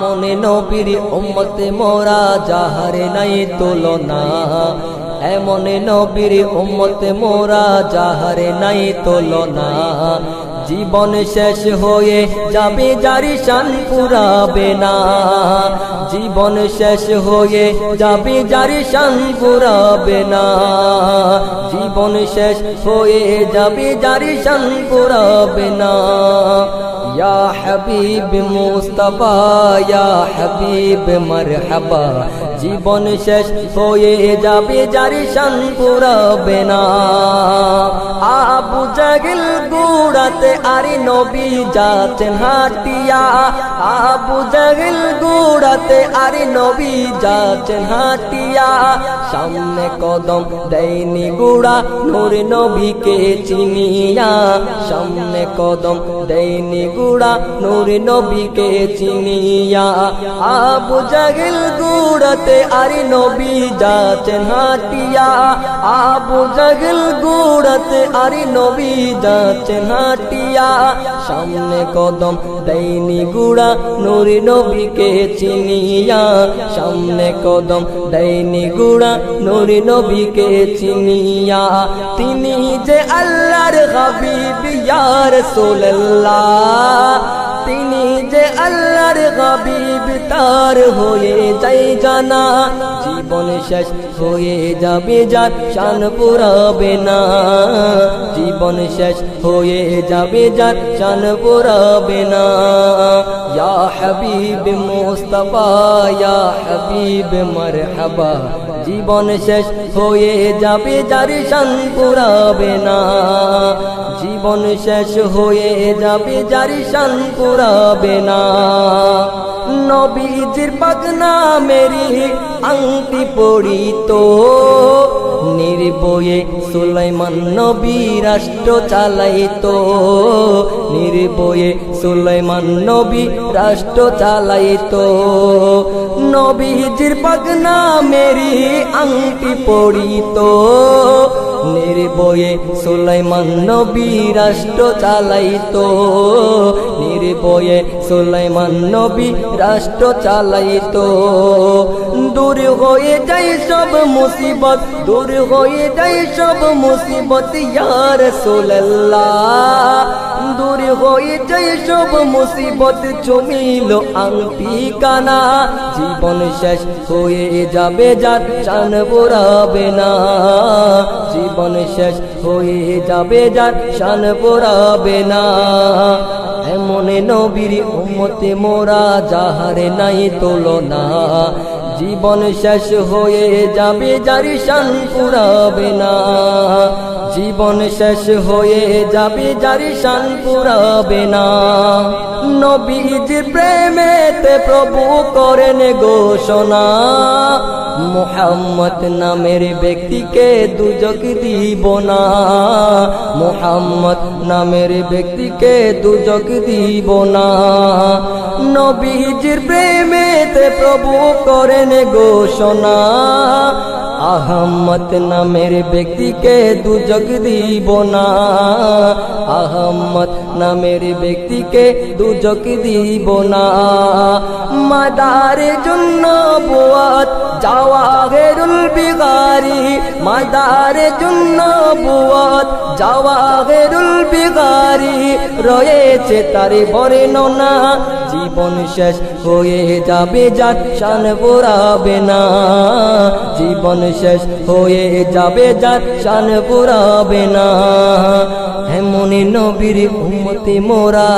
এমন নবীর উম্মতে মোরা যাহারে নাই তুলনা। এমন নবীর উম্মতে মোরা যাহারে নাই তুলনা। জীবন শেষ হয়ে যাবে জারি শান পুরাবে না। জীবন শেষ হয়ে যাবে জারি শান পুরাবে না। জীবন শেষ হয়ে যাবে জারি শান পুরাবে না। ইয়া হাবিব মুস্তাফা ইয়া হাবিব মারহাবা জীবন শেষ হয়ে যাবে জারি শান পুরাবে না। আবু জাগিল গুড়াতে আরে নবী যাচ্ছেন হাটিয়া আবু জাগিল গুড়াতে আরে নবী যাচ্ছেন হাটিয়া সামনে কদম দেয়নি গুড়া, নূর নবীকে চিনিয়া। সামনে কদম দেয়নি গুড়া নূর নবীকে চিনিয়া। আবু জাগিল গুড়াতে আরে নবী যাচ্ছেন হাটিয়া। আবু জাগিল গুড়াতে আরে নবী যাচ্ছেন হাটিয়া। সামনে কদম দেয়নি গুড়া নুরি নবীকে চিনিয়া। সামনে কদম দেয়নি গুড়া নুরি নবীকে চিনিয়া। তিনি যে আল্লাহর হাবিব ইয়ার সোল্লাহ তিনি যে আল্লাহর হাবিব তার হয়ে যাই জানা। জীবন শেষ হয়ে যাবে, যার শান পুরাবে না। জীবন শেষ হয়ে যাবে, যার শান পুরাবে না। ইয়া হাবিব মুস্তাফা, ইয়া হাবিব মারহাবা। জীবন শেষ হয়ে যাবে, যার শান পুরাবে না। জীবন শেষ হয়ে যাবে, যার শান পুরাবে না। নবীজির পাগনা মেরি আংটি পড়িত নির্বয়ে সুলাইমান নবী রাষ্ট্র চালাইতো। নির্বয়ে সুলাইমান নবী রাষ্ট্র চালাইতো। নবীজির পাগনা মেরি আংটি পড়িত নির্বয়ে সুলাইমান নবী রাষ্ট্র চালাইতো। নির্বয়ে সুলাইমান নবী রাষ্ট্র চালাইতো। দূর হয়ে যায় সব মুসিবত, দূর হয়ে যায় সব মুসিবত ইয়ার সোল্লাহ দূর হয়ে যায় সব মুসিবত, চমিল আংটি কানা। জীবন শেষ হয়ে যাবে, যার চান বোরাবে না। জীবন শেষ হয়ে যাবে, যার শান বোরাবে না। এমন নবীর উম্মতে মোরা যাহারে নাই তুলনা। জীবন শেষ হয়ে যাবে, যারি শান পুরাবে না। জীবন শেষ হয়ে যাবে, যারি শান পুরাবে না। নবীজির প্রেমেতে প্রভু করেন ঘোষণা। মোহাম্মদ নামের ব্যক্তিকে দুজক দিব না। মোহাম্মদ নামের ব্যক্তিকে দুজক দিব না। নবীজির প্রেমেতে প্রভু করেন ঘোষণা। আহম্মদ নামের ব্যক্তিকে দুজক দিব না। আহম্মদ নামের ব্যক্তিকে দুজক দিব না। মাদারের জন্য বুয়াত জাওয়াহেরুল বিগারি। মাদারের জন্য বুয়াত জাওয়াহেরুল বিগারি রয়েছে তার বর্ণনা। জীবন শেষ হয়ে যাবে, যাচ্ছান পুরাবে না। জীবন শেষ হয়ে যাবে, যাচ্ছান পুরাবে না। এমন নবীর উম্মতে মোরা